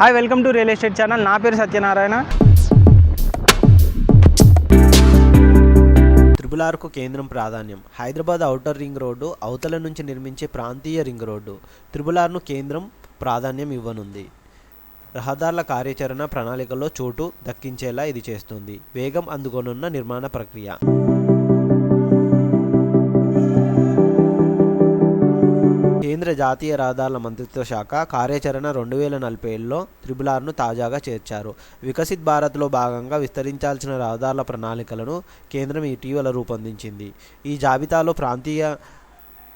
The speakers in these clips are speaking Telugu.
Hi welcome to real estate channel. నా పేరు సత్యనారాయణ. త్రిబుల్ ఆర్కు కేంద్రం ప్రాధాన్యం. హైదరాబాద్ ఔటర్ రింగ్ రోడ్డు అవతల నుంచి నిర్మించే ప్రాంతీయ రింగ్ రోడ్డు త్రిబుల్ ఆర్ను కేంద్రం ప్రాధాన్యం ఇవ్వనుంది. రహదారుల కార్యాచరణ ప్రణాళికలో చోటు దక్కించేలా ఇది చేస్తుంది. వేగం అందుకొనున్న నిర్మాణ ప్రక్రియ. కేంద్ర జాతీయ రహదారుల మంత్రిత్వ శాఖ కార్యాచరణ రెండు వేల నలభై ఏడులో త్రిబుల్ ఆర్ను తాజాగా చేర్చారు. వికసిత్ భారత్లో భాగంగా విస్తరించాల్సిన రహదారుల ప్రణాళికలను కేంద్రం ఇటీవల రూపొందించింది. ఈ జాబితాలో ప్రాంతీయ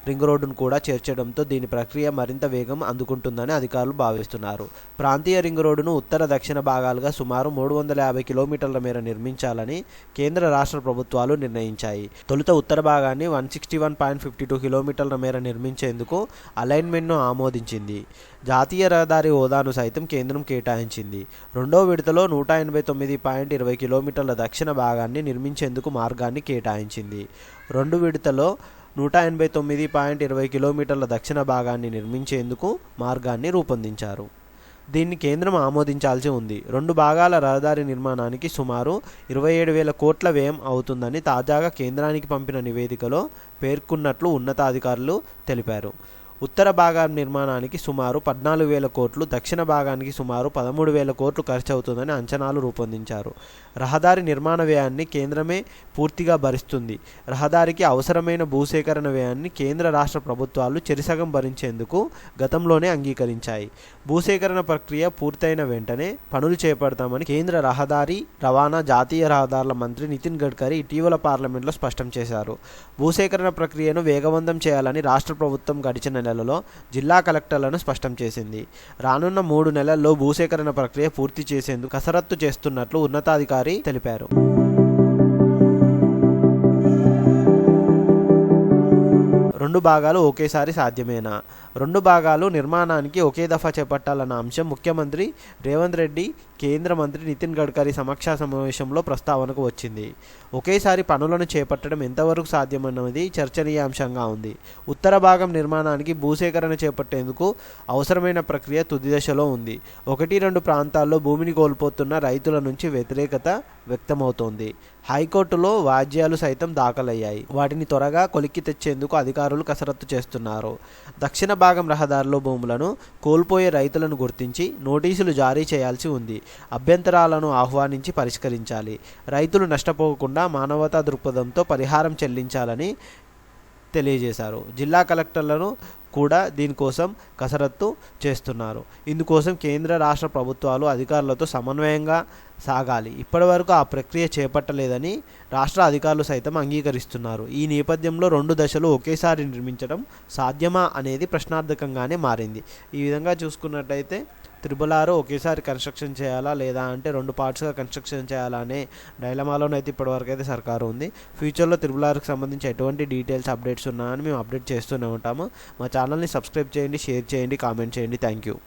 రింగ్ రోడ్డును కూడా చేర్చడంతో దీని ప్రక్రియ మరింత వేగం అందుకుంటుందని అధికారులు భావిస్తున్నారు. ప్రాంతీయ రింగ్ రోడ్డును ఉత్తర దక్షిణ భాగాలుగా సుమారు మూడు వందల యాభై కిలోమీటర్ల మేర నిర్మించాలని కేంద్ర రాష్ట్ర ప్రభుత్వాలు నిర్ణయించాయి. తొలుత ఉత్తర భాగాన్ని one sixty one point fifty two కిలోమీటర్ల మేర నిర్మించేందుకు అలైన్మెంట్ను ఆమోదించింది. జాతీయ రహదారి హోదాను సైతం కేంద్రం కేటాయించింది. రెండో విడతలో నూట ఎనభై తొమ్మిది పాయింట్ ఇరవై కిలోమీటర్ల దక్షిణ భాగాన్ని నిర్మించేందుకు మార్గాన్ని కేటాయించింది. రెండు విడతలో నూట ఎనభై తొమ్మిది పాయింట్ ఇరవై కిలోమీటర్ల దక్షిణ భాగాన్ని నిర్మించేందుకు మార్గాన్ని రూపొందించారు. దీన్ని కేంద్రం ఆమోదించాల్సి ఉంది. రెండు భాగాల రహదారి నిర్మాణానికి సుమారు ఇరవై ఏడు వేల కోట్ల వ్యయం అవుతుందని తాజాగా కేంద్రానికి పంపిన నివేదికలో పేర్కొన్నట్లు ఉన్నతాధికారులు తెలిపారు. ఉత్తర భాగం నిర్మాణానికి సుమారు పద్నాలుగు వేల కోట్లు దక్షిణ భాగానికి సుమారు పదమూడు వేల కోట్లు ఖర్చు అవుతుందని అంచనాలు రూపొందించారు. రహదారి నిర్మాణ వ్యయాన్ని కేంద్రమే పూర్తిగా భరిస్తుంది. రహదారికి అవసరమైన భూసేకరణ వ్యయాన్ని కేంద్ర రాష్ట్ర ప్రభుత్వాలు చెరిసగం భరించేందుకు గతంలోనే అంగీకరించాయి. భూసేకరణ ప్రక్రియ పూర్తయిన వెంటనే పనులు చేపడతామని కేంద్ర రహదారి రవాణా జాతీయ రహదారుల మంత్రి నితిన్ గడ్కరీ ఇటీవల పార్లమెంట్లో స్పష్టం చేశారు. భూసేకరణ ప్రక్రియను వేగవంతం చేయాలని రాష్ట్ర ప్రభుత్వం గడిచిన నెల నెలలలో జిల్లా కలెక్టర్లను స్పష్టం చేసింది. రానున్న మూడు నెలల్లో భూసేకరణ ప్రక్రియ పూర్తి చేసేందుకు కసరత్తు చేస్తున్నట్లు ఉన్నతాధికారి తెలిపారు. రెండు భాగాలు ఒకేసారి సాధ్యమేనా? రెండు భాగాలు నిర్మాణానికి ఒకే దఫా చేపట్టాలన్న అంశం ముఖ్యమంత్రి రేవంత్ రెడ్డి కేంద్ర మంత్రి నితిన్ గడ్కరీ సమీక్షా సమావేశంలో ప్రస్తావనకు వచ్చింది. ఒకేసారి పనులను చేపట్టడం ఎంతవరకు సాధ్యమన్నది చర్చనీయాంశంగా ఉంది. ఉత్తర భాగం నిర్మాణానికి భూసేకరణ చేపట్టేందుకు అవసరమైన ప్రక్రియ తుది దశలో ఉంది. ఒకటి రెండు ప్రాంతాల్లో భూమిని కోల్పోతున్న రైతుల నుంచి వ్యతిరేకత వ్యక్తమవుతోంది. హైకోర్టులో వాజ్యాలు సైతం దాఖలయ్యాయి. వాటిని త్వరగా కొలిక్కి తెచ్చేందుకు అధికారులు కసరత్తు చేస్తున్నారు. దక్షిణ భాగం రహదారిలో భూములను కోల్పోయే రైతులను గుర్తించి నోటీసులు జారీ చేయాల్సి ఉంది. అభ్యంతరాలను ఆహ్వానించి పరిష్కరించాలి. రైతులు నష్టపోకుండా మానవతా దృక్పథంతో పరిహారం చెల్లించాలని తెలియజేశారు. జిల్లా కలెక్టర్లను కూడా దీనికోసం కసరత్తు చేస్తున్నారు. ఇందుకోసం కేంద్ర రాష్ట్ర ప్రభుత్వాలు అధికారులతో సమన్వయంగా సాగాలి. ఇప్పటివరకు ఆ ప్రక్రియ చేపట్టలేదని రాష్ట్ర అధికారులు సైతం అంగీకరిస్తున్నారు. ఈ నేపథ్యంలో రెండు దశలు ఒకేసారి నిర్మించడం సాధ్యమా అనేది ప్రశ్నార్థకంగానే మారింది. ఈ విధంగా చూసుకున్నట్టయితే త్రిబుల్ ఆరు ఒకేసారి కన్స్ట్రక్షన్ చేయాలా లేదా అంటే రెండు పార్ట్స్గా కన్స్ట్రక్షన్ చేయాలా అనే డైలమాలోనైతే ఇప్పటివరకు అయితే సర్కారు ఉంది. ఫ్యూచర్లో త్రిబుల్ ఆర్కి సంబంధించి ఎటువంటి డీటెయిల్స్ అప్డేట్స్ ఉన్నాయని మేము అప్డేట్ చేస్తూనే ఉంటాము. మా ఛానల్ని సబ్స్క్రైబ్ చేయండి షేర్ చేయండి కామెంట్ చేయండి. Thank you.